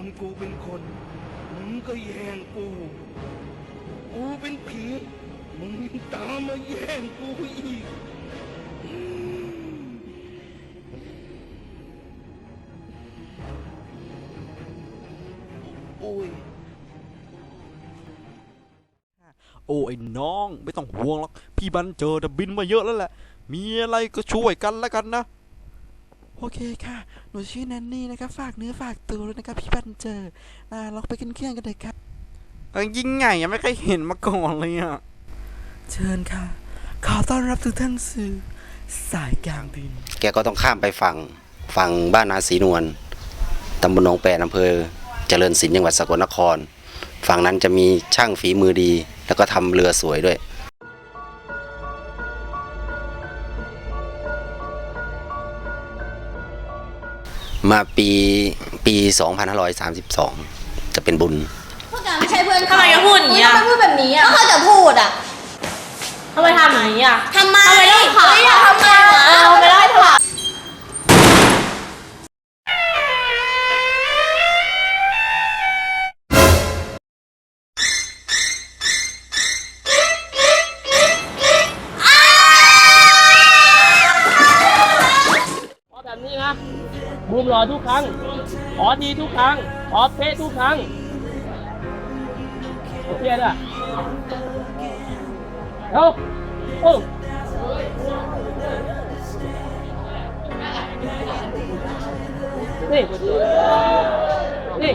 อนกูเป็นคน มึงก็แย่งกู กูเป็นผี มึงตามมาแย่งกูอีก โอ้ย โอ้ไอ้น้องไม่ต้องห่วงหรอก พี่บันเจอดับบินมาเยอะแล้วแหละ มีอะไรก็ช่วยกันแล้วกันนะ โอเคค่ะ หนูชื่อแนนนี่นะครับฝากเนื้อฝากตัวด้วยนะครับพี่บันเจออ่าเราไปกินเครื่องกันเลยครับเอ้ยยิ่งใหญ่ยังไม่เคยเห็นมาก่อนเลยอะ เชิญค่ะ ขอต้อนรับทุกท่านสู่สายกลางดิน แกก็ต้องข้ามไปฝั่งฝั่งบ้านนาศรีนวลตำบลหนองแปดอำเภอ เจริญศิลป์จังหวัดสกลนคร ฝั่งนั้นจะมีช่างฝีมือดี แล้วก็ทำเรือสวยด้วย มาปีปี 2532 จะเป็นบุญ พวกแกไม่ใช่เพื่อนทำไมแกพูดอย่างนี้อะ ทำไมพูดแบบนี้อะก็เขาจะพูดอะทำไมทำอย่างนี้อะทำไมทำไมต้องผ่าเฮ้ยอย่าทำไม บูมหล่อทุกครั้ง ขอดีทุกครั้ง ขอเป๊ะทุกครั้งโอเคนะเอาโอ้นี่นี่